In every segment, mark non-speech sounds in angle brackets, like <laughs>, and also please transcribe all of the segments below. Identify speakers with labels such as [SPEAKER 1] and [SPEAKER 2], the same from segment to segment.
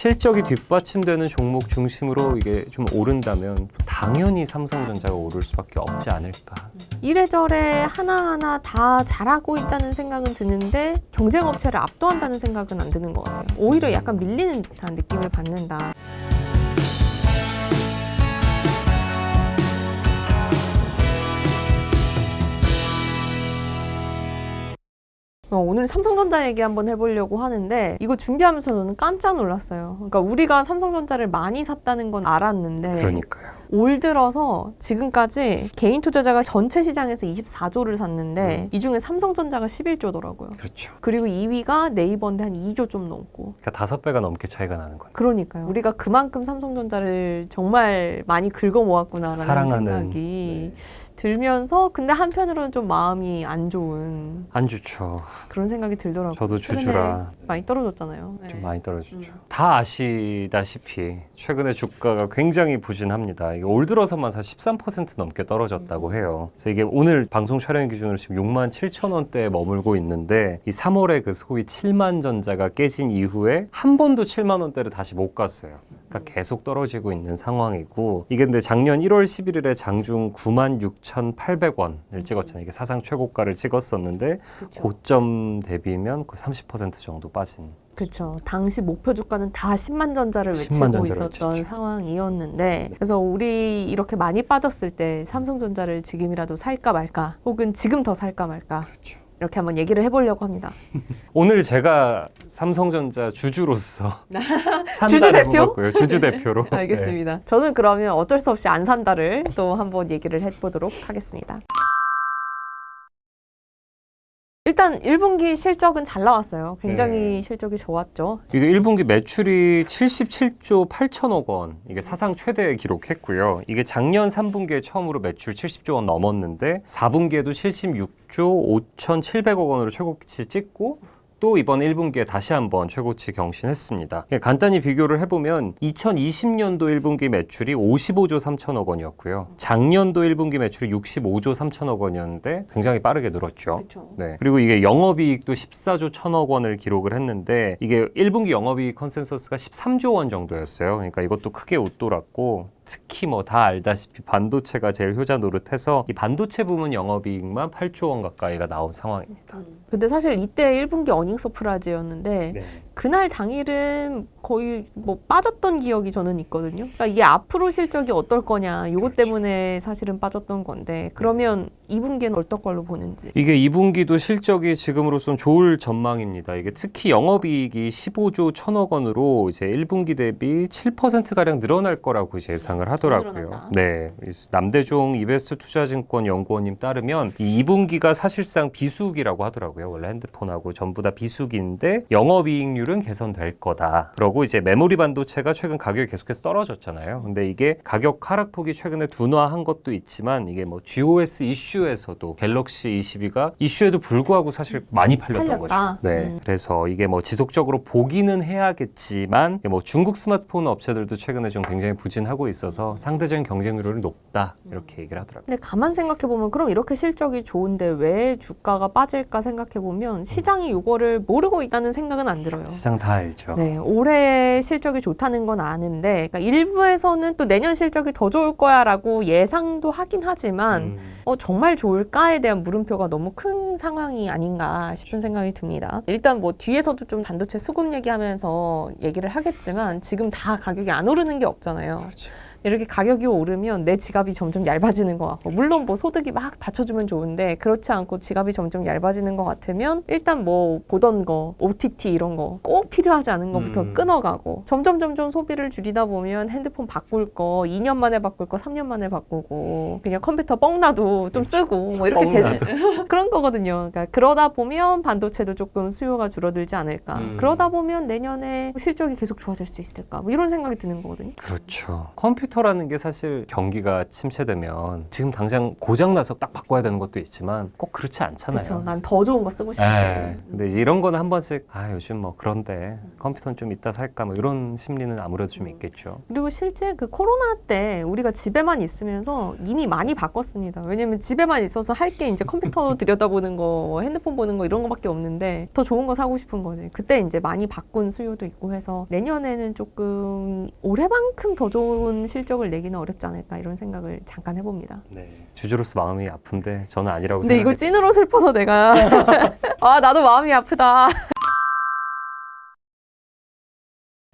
[SPEAKER 1] 실적이 뒷받침되는 종목 중심으로 이게 좀 오른다면 당연히 삼성전자가 오를 수밖에 없지 않을까.
[SPEAKER 2] 이래저래 하나하나 다 잘하고 있다는 생각은 드는데 경쟁 업체를 압도한다는 생각은 안 드는 것 같아요. 오히려 약간 밀리는 듯한 느낌을 받는다. 어, 오늘 삼성전자 얘기 한번 해보려고 하는데 이거 준비하면서 저는 깜짝 놀랐어요. 그러니까 우리가 삼성전자를 많이 샀다는 건 알았는데
[SPEAKER 1] 그러니까요.
[SPEAKER 2] 올 들어서 지금까지 개인 투자자가 전체 시장에서 24조를 샀는데 이 중에 삼성전자가 11조더라고요.
[SPEAKER 1] 그렇죠.
[SPEAKER 2] 그리고 2위가 네이버인데 한 2조 좀 넘고.
[SPEAKER 1] 그러니까 다섯 배가 넘게 차이가 나는 거예요.
[SPEAKER 2] 그러니까요. 우리가 그만큼 삼성전자를 정말 많이 긁어 모았구나라는
[SPEAKER 1] 사랑하는,
[SPEAKER 2] 생각이 들면서 근데 한편으로는 좀 마음이 안 좋은
[SPEAKER 1] 안 좋죠.
[SPEAKER 2] 그런 생각이 들더라고요.
[SPEAKER 1] 저도 주주라
[SPEAKER 2] 많이 떨어졌잖아요. 네.
[SPEAKER 1] 좀 많이 떨어졌죠.
[SPEAKER 2] 음.
[SPEAKER 1] 다 아시다시피 최근에 주가가 굉장히 부진합니다. 이게 올 들어서만 사실 13% 넘게 떨어졌다고 해요. 그래서 이게 오늘 방송 촬영 기준으로 지금 6만 7천 원대에 머물고 있는데 이 3월에 그 소위 7만 전자가 깨진 이후에 한 번도 7만 원대를 다시 못 갔어요. 그러니까 계속 떨어지고 있는 상황이고 이게 근데 작년 1월 11일에 장중 9만 6,800원을 찍었잖아요. 이게 사상 최고가를 찍었었는데. 고점 대비면 그 30% 정도 빠진
[SPEAKER 2] 그렇죠. 당시 목표 주가는 다 10만 전자를
[SPEAKER 1] 10만
[SPEAKER 2] 외치고
[SPEAKER 1] 전자를
[SPEAKER 2] 있었던
[SPEAKER 1] 외쳤죠.
[SPEAKER 2] 상황이었는데 그래서 우리 이렇게 많이 빠졌을 때 삼성전자를 지금이라도 살까 말까 혹은 지금 더 살까 말까
[SPEAKER 1] 그렇죠.
[SPEAKER 2] 이렇게 한번 얘기를 해보려고 합니다. <laughs>
[SPEAKER 1] 오늘 제가 삼성전자 주주로서
[SPEAKER 2] 주주 대표?
[SPEAKER 1] 주주 대표로. 네.
[SPEAKER 2] 알겠습니다. 저는 그러면 어쩔 수 없이 안 산다를 또 한번 얘기를 해보도록 하겠습니다. 일단 1분기 실적은 잘 나왔어요. 굉장히
[SPEAKER 1] 네.
[SPEAKER 2] 실적이 좋았죠.
[SPEAKER 1] 이게 1분기 매출이 77조 8천억 원, 이게 사상 최대 기록했고요. 이게 작년 3분기에 처음으로 매출 70조 원 넘었는데 4분기에도 76조 5,700억 원으로 최고치 찍고 또 이번 1분기에 다시 한번 최고치 경신했습니다. 예, 간단히 비교를 해보면 2020년도 1분기 매출이 55조 3천억 원이었고요. 작년도 1분기 매출이 65조 3천억 원이었는데 굉장히 빠르게 늘었죠.
[SPEAKER 2] 그렇죠.
[SPEAKER 1] 네. 그리고 이게 영업이익도 14조 1천억 원을 기록을 했는데 이게 1분기 영업이익 컨센서스가 13조 원 정도였어요. 그러니까 이것도 크게 웃돌았고 특히 뭐 다 알다시피 반도체가 제일 효자 노릇해서 이 반도체 부문 영업이익만 8조 원 가까이가 나온 상황입니다.
[SPEAKER 2] 근데 사실 이때 1분기 어닝 서프라이즈였는데
[SPEAKER 1] 네.
[SPEAKER 2] 그날 당일은 거의 뭐 빠졌던 기억이 저는 있거든요. 그러니까 이게 앞으로 실적이 어떨 거냐, 이것
[SPEAKER 1] 그렇죠.
[SPEAKER 2] 때문에 사실은 빠졌던 건데 그러면 2분기는 어떨 걸로 보는지.
[SPEAKER 1] 이게 2분기도 실적이 지금으로선 좋을 전망입니다. 이게 특히 영업이익이 15조 1천억 원으로 이제 1분기 대비 7% 가량 늘어날 거라고 이제 예상을 하더라고요.
[SPEAKER 2] 늘어난다.
[SPEAKER 1] 네, 이 남대종 이베스트 투자증권 연구원님 따르면 이 2분기가 사실상 비수기라고 하더라고요. 원래 핸드폰하고 전부 다 비수기인데 영업이익률 은 개선될 거다. 그러고 이제 메모리 반도체가 최근 가격이 계속해서 떨어졌잖아요. 근데 이게 가격 하락폭이 최근에 둔화한 것도 있지만 이게 뭐 GOS 이슈에서도 갤럭시 22가 이슈에도 불구하고 사실 많이 팔렸던
[SPEAKER 2] 팔렸다.
[SPEAKER 1] 거죠. 네.
[SPEAKER 2] 음.
[SPEAKER 1] 그래서 이게 뭐 지속적으로 보기는 해야겠지만 뭐 중국 스마트폰 업체들도 최근에 좀 굉장히 부진하고 있어서 상대적인 경쟁률이 높다 이렇게 얘기를 하더라고요.
[SPEAKER 2] 근데 가만 생각해 보면 그럼 이렇게 실적이 좋은데 왜 주가가 빠질까 생각해 보면 시장이 이거를 모르고 있다는 생각은 안 들어요.
[SPEAKER 1] 시장 다 알죠.
[SPEAKER 2] 네, 올해 실적이 좋다는 건 아는데, 그러니까 일부에서는 또 내년 실적이 더 좋을 거야라고 예상도 하긴 하지만,
[SPEAKER 1] 음.
[SPEAKER 2] 어, 정말 좋을까에 대한 물음표가 너무 큰 상황이 아닌가 싶은 생각이 듭니다. 일단 뭐 뒤에서도 좀 반도체 수급 얘기하면서 얘기를 하겠지만, 지금 다 가격이 안 오르는 게 없잖아요.
[SPEAKER 1] 그렇죠.
[SPEAKER 2] 이렇게 가격이 오르면 내 지갑이 점점 얇아지는 것 같고 물론 뭐 소득이 막 받쳐주면 좋은데 그렇지 않고 지갑이 점점 얇아지는 것 같으면 일단 뭐 보던 거 OTT 이런 거 꼭 필요하지 않은 것부터
[SPEAKER 1] 음.
[SPEAKER 2] 끊어가고 점점 점점 소비를 줄이다 보면 핸드폰 바꿀 거 2년 만에 바꿀 거 3년 만에 바꾸고 그냥 컴퓨터 뻥나도 좀 쓰고 뭐 이렇게 되는 <laughs> 그런 거거든요. 그러니까 그러다 보면 반도체도 조금 수요가 줄어들지 않을까.
[SPEAKER 1] 음.
[SPEAKER 2] 그러다 보면 내년에 실적이 계속 좋아질 수 있을까. 뭐 이런 생각이 드는 거거든요.
[SPEAKER 1] 그렇죠. 컴퓨터 컴퓨터라는 게 사실 경기가 침체되면 지금 당장 고장 나서 딱 바꿔야 되는 것도 있지만 꼭 그렇지 않잖아요.
[SPEAKER 2] 그렇죠. 난 더 좋은 거 쓰고
[SPEAKER 1] 예.
[SPEAKER 2] 싶은데.
[SPEAKER 1] 근데 이제 이런 거는 한 번씩 아 요즘 뭐 그런데 컴퓨터는 좀 이따 살까 뭐 이런 심리는 아무래도 좀 있겠죠.
[SPEAKER 2] 그리고 실제 그 코로나 때 우리가 집에만 있으면서 이미 많이 바꿨습니다. 왜냐면 집에만 있어서 할 게 이제 컴퓨터 <laughs> 들여다보는 거, 핸드폰 보는 거 이런 거밖에 없는데 더 좋은 거 사고 싶은 거지. 그때 이제 많이 바꾼 수요도 있고 해서 내년에는 조금 올해만큼 더 좋은 실 적을 내기는 어렵지 않을까 이런 생각을 잠깐 해봅니다.
[SPEAKER 1] 주주로서 마음이 아픈데 저는 아니라고
[SPEAKER 2] 근데 이거
[SPEAKER 1] 생각해요.
[SPEAKER 2] 찐으로 슬퍼서 내가 <laughs> 아 나도 마음이 아프다.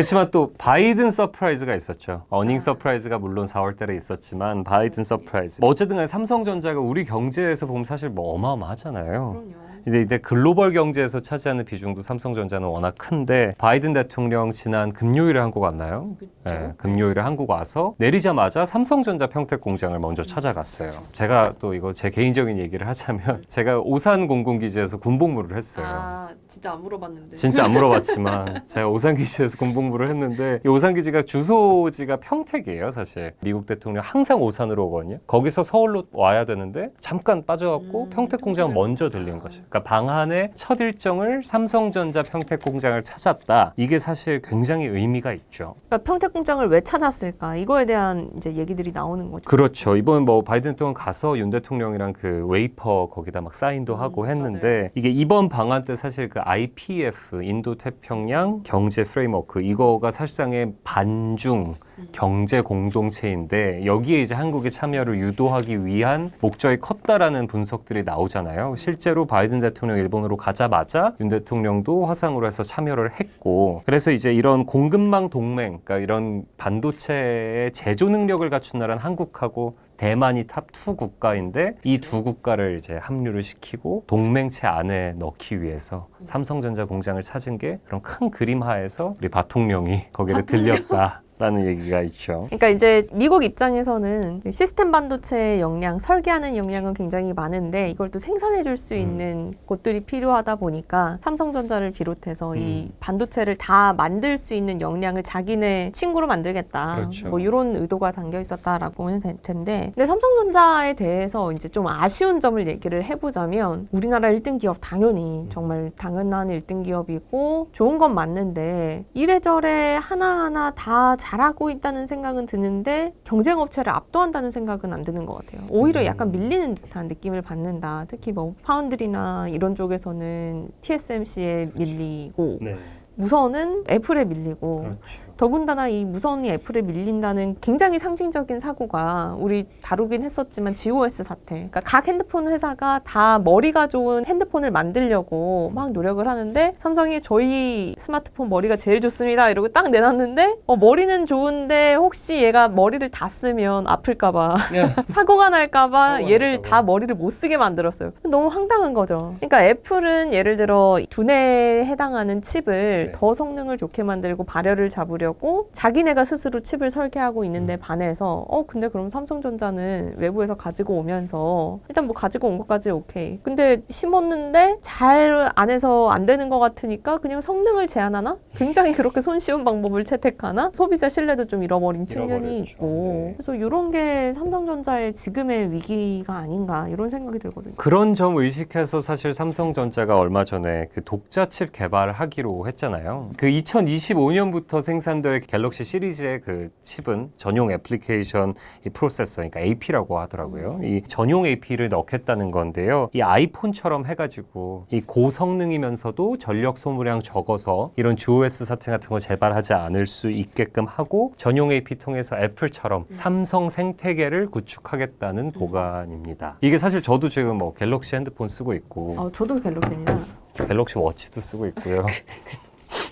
[SPEAKER 1] 그렇지만 또 바이든 서프라이즈가 있었죠. 어닝 서프라이즈가 물론 4월 달에 있었지만 바이든 서프라이즈. 뭐 어쨌든 간에 삼성전자가 우리 경제에서 보면 사실 뭐 어마어마하잖아요. 이제 이제 글로벌 경제에서 차지하는 비중도 삼성전자는 워낙 큰데 바이든 대통령 지난 금요일에 한국 왔나요? 네, 금요일에 한국 와서 내리자마자 삼성전자 평택 공장을 먼저 찾아갔어요. 제가 또 이거 제 개인적인 얘기를 하자면 <laughs> 제가 오산 공군기지에서 군복무를 했어요.
[SPEAKER 2] 아 진짜 안 물어봤는데.
[SPEAKER 1] 진짜 안 물어봤지만 <laughs> 제가 오산기지에서 군복무를 했는데 이 오산기지가 주소지가 평택이에요 사실. 미국 대통령 항상 오산으로 오거든요. 거기서 서울로 와야 되는데 잠깐 빠져갖고
[SPEAKER 2] 음,
[SPEAKER 1] 평택 공장 먼저 들린 거죠. 그러니까 방한의 첫 일정을 삼성전자 평택 공장을 찾았다. 이게 사실 굉장히 의미가 있죠.
[SPEAKER 2] 그러니까 평택 공장을 왜 찾았을까? 이거에 대한 이제 얘기들이 나오는 거죠.
[SPEAKER 1] 그렇죠. 이번 뭐 바이든 대통령 가서 윤 대통령이랑 그 웨이퍼 거기다 막 사인도 하고
[SPEAKER 2] 음,
[SPEAKER 1] 했는데 이게 이번 방한 때 사실 그 IPF 인도 태평양 경제 프레임워크 이거가 사실상의 반중 경제 공동체인데 여기에 이제 한국의 참여를 유도하기 위한 목적이 컸다라는 분석들이 나오잖아요. 실제로 바이든 대통령 일본으로 가자마자 윤 대통령도 화상으로 해서 참여를 했고 그래서 이제 이런 공급망 동맹, 그러니까 이런 반도체의 제조 능력을 갖춘 나라는 한국하고 대만이 탑투 국가인데 이 두 국가를 이제 합류를 시키고 동맹체 안에 넣기 위해서 삼성전자 공장을 찾은 게 그런 큰 그림 하에서 우리 바통령이 거기를 들렸다. 라는 얘기가 있죠.
[SPEAKER 2] 그러니까 이제 미국 입장에서는 시스템 반도체의 역량, 설계하는 역량은 굉장히 많은데 이걸 또 생산해 줄수
[SPEAKER 1] 음.
[SPEAKER 2] 있는 곳들이 필요하다 보니까 삼성전자를 비롯해서 이
[SPEAKER 1] 음.
[SPEAKER 2] 반도체를 다 만들 수 있는 역량을 자기네 친구로 만들겠다.
[SPEAKER 1] 그렇죠.
[SPEAKER 2] 뭐 이런 의도가 담겨 있었다라고 하면 될 텐데. 근데 삼성전자에 대해서 이제 좀 아쉬운 점을 얘기를 해보자면 우리나라 1등 기업 당연히 정말 당연한 1등 기업이고 좋은 건 맞는데 이래저래 하나하나 다 잘 하고 있다는 생각은 드는데 경쟁 업체를 압도한다는 생각은 안 드는 것 같아요. 오히려 약간 밀리는 듯한 느낌을 받는다. 특히 뭐 파운드리나 이런 쪽에서는 TSMC에 밀리고
[SPEAKER 1] 네.
[SPEAKER 2] 무선은 애플에 밀리고
[SPEAKER 1] 그렇죠.
[SPEAKER 2] 더군다나 이 무선이 애플에 밀린다는 굉장히 상징적인 사고가 우리 다루긴 했었지만 GOS 사태. 그러니까 각 핸드폰 회사가 다 머리가 좋은 핸드폰을 만들려고 막 노력을 하는데 삼성이 저희 스마트폰 머리가 제일 좋습니다 이러고 딱 내놨는데 어, 머리는 좋은데 혹시 얘가 머리를 다 쓰면 아플까봐 <laughs> 사고가 날까봐 얘를
[SPEAKER 1] 날까봐.
[SPEAKER 2] 다 머리를 못 쓰게 만들었어요. 너무 황당한 거죠. 그러니까 애플은 예를 들어 두뇌에 해당하는 칩을
[SPEAKER 1] 네.
[SPEAKER 2] 더 성능을 좋게 만들고 발열을 잡으려 고 자기네가 스스로 칩을 설계하고 있는데
[SPEAKER 1] 음.
[SPEAKER 2] 반해서 어 근데 그럼 삼성전자는 외부에서 가지고 오면서 일단 뭐 가지고 온 것까지 오케이. 근데 심었는데 잘 안에서 안 되는 것 같으니까 그냥 성능을 제한하나? 굉장히 그렇게 손쉬운 방법을 채택하나? 소비자 신뢰도 좀 잃어버린 측면이. 있고
[SPEAKER 1] 네.
[SPEAKER 2] 그래서 이런 게 삼성전자의 지금의 위기가 아닌가 이런 생각이 들거든요.
[SPEAKER 1] 그런 점 의식해서 사실 삼성전자가 얼마 전에 그 독자 칩 개발을 하기로 했잖아요. 그 2025년부터 생산 될 갤럭시 시리즈의 그 칩은 전용 애플리케이션 이 프로세서, 그러니까 AP라고 하더라고요. 이 전용 AP를 넣겠다는 건데요. 이 아이폰처럼 해가지고 이 고성능이면서도 전력 소모량 적어서 이런 GOS 사태 같은 거 개발하지 않을 수 있게끔 하고 전용 AP 통해서 애플처럼 삼성 생태계를 구축하겠다는 도관입니다. 이게 사실 저도 지금 뭐 갤럭시 핸드폰 쓰고 있고
[SPEAKER 2] 어, 저도 갤럭시입니다.
[SPEAKER 1] 갤럭시 워치도 쓰고 있고요. <laughs>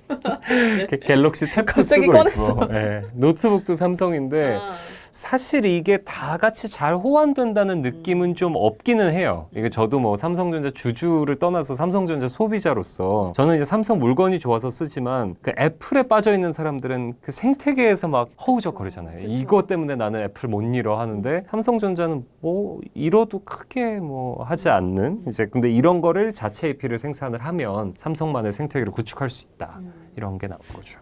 [SPEAKER 1] <laughs> 게- 갤럭시 탭도 쓰고
[SPEAKER 2] 꺼냈어.
[SPEAKER 1] 있고 예, 노트북도 삼성인데 사실 이게 다 같이 잘 호환된다는 느낌은 좀 없기는 해요. 이게 저도 뭐 삼성전자 주주를 떠나서 삼성전자 소비자로서 저는 이제 삼성 물건이 좋아서 쓰지만 그 애플에 빠져 있는 사람들은 그 생태계에서 막 허우적거리잖아요. 이것 때문에 나는 애플 못 잃어 하는데 삼성전자는 뭐 잃어도 크게 뭐 하지 않는 이제 근데 이런 거를 자체 AP를 생산을 하면 삼성만의 생태계를 구축할 수 있다. 이런 게 나온 거죠.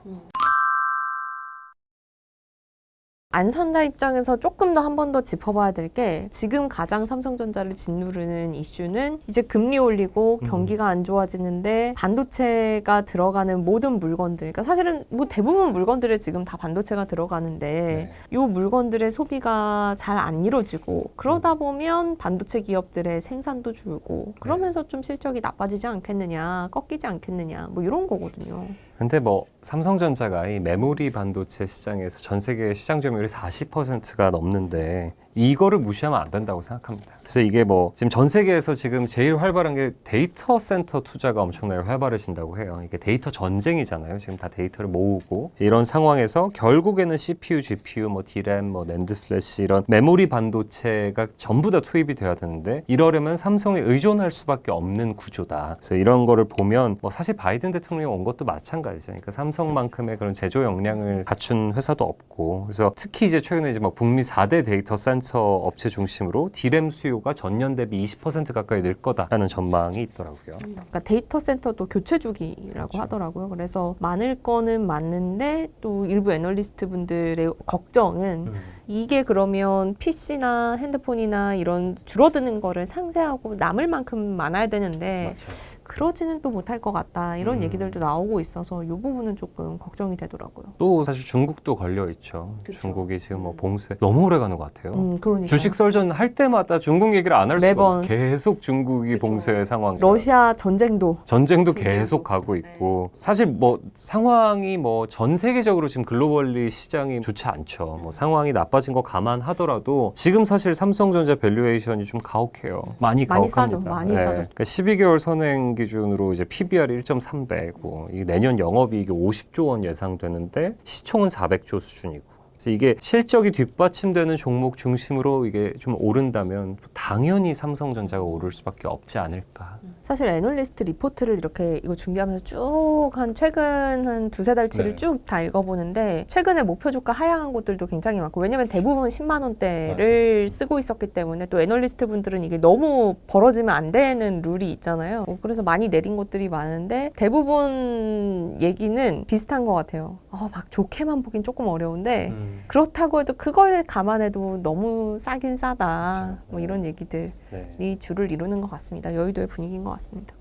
[SPEAKER 2] 안 산다 입장에서 조금 더 한 번 더 짚어봐야 될 게 지금 가장 삼성전자를 짓누르는 이슈는 이제 금리 올리고
[SPEAKER 1] 음.
[SPEAKER 2] 경기가 안 좋아지는데 반도체가 들어가는 모든 물건들 그러니까 사실은 뭐 대부분 물건들에 지금 다 반도체가 들어가는데
[SPEAKER 1] 네.
[SPEAKER 2] 요 물건들의 소비가 잘 안 이루어지고 그러다
[SPEAKER 1] 음.
[SPEAKER 2] 보면 반도체 기업들의 생산도 줄고 그러면서 좀 실적이 나빠지지 않겠느냐 꺾이지 않겠느냐 뭐 이런 거거든요.
[SPEAKER 1] 근데 뭐 삼성전자가 이 메모리 반도체 시장에서 전 세계 시장 점유율이 40%가 넘는데 이거를 무시하면 안 된다고 생각합니다. 그래서 이게 뭐 지금 전 세계에서 지금 제일 활발한 게 데이터 센터 투자가 엄청나게 활발해진다고 해요. 이게 데이터 전쟁이잖아요. 지금 다 데이터를 모으고 이런 상황에서 결국에는 CPU, GPU, 뭐 D램, 뭐 낸드 플래시 이런 메모리 반도체가 전부 다 투입이 돼야 되는데 이러려면 삼성에 의존할 수밖에 없는 구조다. 그래서 이런 거를 보면 뭐 사실 바이든 대통령이 온 것도 마찬가지 죠. 그러니까 삼성만큼의 그런 제조 역량을 갖춘 회사도 없고 그래서 특히 이제 최근에 이제 뭐 북미 4대 데이터 센터 업체 중심으로 D램 수요가 전년 대비 20% 가까이 늘 거다라는 전망이 있더라고요.
[SPEAKER 2] 그러니까 데이터 센터도 교체 주기라고
[SPEAKER 1] 그렇죠.
[SPEAKER 2] 하더라고요. 그래서 많을 거는 맞는데 또 일부 애널리스트 분들의 걱정은 이게 그러면 PC나 핸드폰이나 이런 줄어드는 거를 상쇄하고 남을 만큼 많아야 되는데
[SPEAKER 1] 맞아요.
[SPEAKER 2] 그러지는 또 못할 것 같다 이런
[SPEAKER 1] 음.
[SPEAKER 2] 얘기들도 나오고 있어서 이 부분은 조금 걱정이 되더라고요.
[SPEAKER 1] 또 사실 중국도 걸려 있죠. 중국이 지금 뭐
[SPEAKER 2] 음.
[SPEAKER 1] 봉쇄 너무 오래 가는 것 같아요.
[SPEAKER 2] 음, 그러니까
[SPEAKER 1] 주식 설전 할 때마다 중국 얘기를 안 할 수가. 없어. 계속 중국이
[SPEAKER 2] 그쵸.
[SPEAKER 1] 봉쇄 상황.
[SPEAKER 2] 러시아 전쟁도
[SPEAKER 1] 전쟁도. 계속 가고
[SPEAKER 2] 네.
[SPEAKER 1] 있고 사실 뭐 상황이 뭐 전 세계적으로 지금 글로벌리 시장이 좋지 않죠. 뭐 상황이 나빠 진 거 감안하더라도 지금 사실 삼성전자 밸류에이션이 좀 가혹해요. 많이
[SPEAKER 2] 많이
[SPEAKER 1] 가혹합니다.
[SPEAKER 2] 싸죠. 많이 싸죠.
[SPEAKER 1] 그러니까 12개월 선행 기준으로 이제 PBR이 1.3배고 이 내년 영업이익이 50조 원 예상되는데 시총은 400조 수준이고. 그래서 이게 실적이 뒷받침되는 종목 중심으로 이게 좀 오른다면 당연히 삼성전자가 오를 수밖에 없지 않을까.
[SPEAKER 2] 사실 애널리스트 리포트를 이렇게 이거 준비하면서 쭉 한 최근 한 두세 달치를
[SPEAKER 1] 네.
[SPEAKER 2] 쭉 다 읽어보는데 최근에 목표 주가 하향한 곳들도 굉장히 많고 왜냐면 대부분 10만 원대를 쓰고 있었기 때문에 또 애널리스트 분들은 이게 너무 벌어지면 안 되는 룰이 있잖아요. 어, 그래서 많이 내린 곳들이 많은데 대부분 얘기는 비슷한 것 같아요. 어, 막 좋게만 보긴 조금 어려운데
[SPEAKER 1] 음.
[SPEAKER 2] 그렇다고 해도 그걸 감안해도 너무 싸긴 싸다.
[SPEAKER 1] 그렇죠.
[SPEAKER 2] 뭐 이런 얘기들.
[SPEAKER 1] 네.
[SPEAKER 2] 이 줄을 이루는 것 같습니다. 여의도의 분위기인 것 같습니다.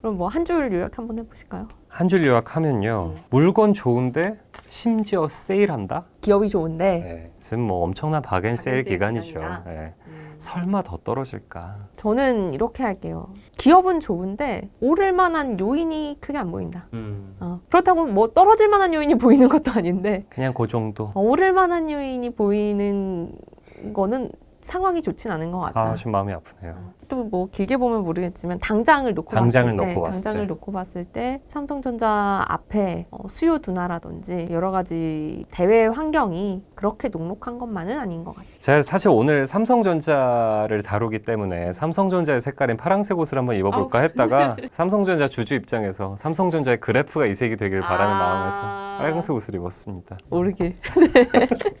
[SPEAKER 2] 그럼 뭐 한 줄 요약 한번 해보실까요?
[SPEAKER 1] 한 줄 요약하면요.
[SPEAKER 2] 네.
[SPEAKER 1] 물건 좋은데 심지어 세일한다?
[SPEAKER 2] 기업이 좋은데
[SPEAKER 1] 네. 지금 뭐 엄청난 박앤 세일 기간이죠. 네. 설마 더 떨어질까?
[SPEAKER 2] 저는 이렇게 할게요. 기업은 좋은데 오를 만한 요인이 크게 안 보인다. 어, 그렇다고 뭐 떨어질 만한 요인이 <laughs> 보이는 것도 아닌데
[SPEAKER 1] 그냥 그 정도.
[SPEAKER 2] 어, 오를 만한 요인이 보이는 거는 상황이 좋진 않은 것 같다.
[SPEAKER 1] 아, 좀 마음이 아프네요.
[SPEAKER 2] 또 뭐 길게 보면 모르겠지만 당장을 놓고
[SPEAKER 1] 당장을
[SPEAKER 2] 봤을 때,
[SPEAKER 1] 놓고 봤을
[SPEAKER 2] 당장을
[SPEAKER 1] 때.
[SPEAKER 2] 놓고 봤을 때 삼성전자 앞에 어, 수요 둔화라든지 여러 가지 대외 환경이 그렇게 녹록한 것만은 아닌 것 같아요.
[SPEAKER 1] 제가 사실 오늘 삼성전자를 다루기 때문에 삼성전자의 색깔인 파란색 옷을 한번 입어볼까 했다가 <laughs> 삼성전자 주주 입장에서 삼성전자의 그래프가 이색이 되길 바라는
[SPEAKER 2] 아.
[SPEAKER 1] 마음에서 빨간색 옷을 입었습니다.
[SPEAKER 2] 모르게 <laughs>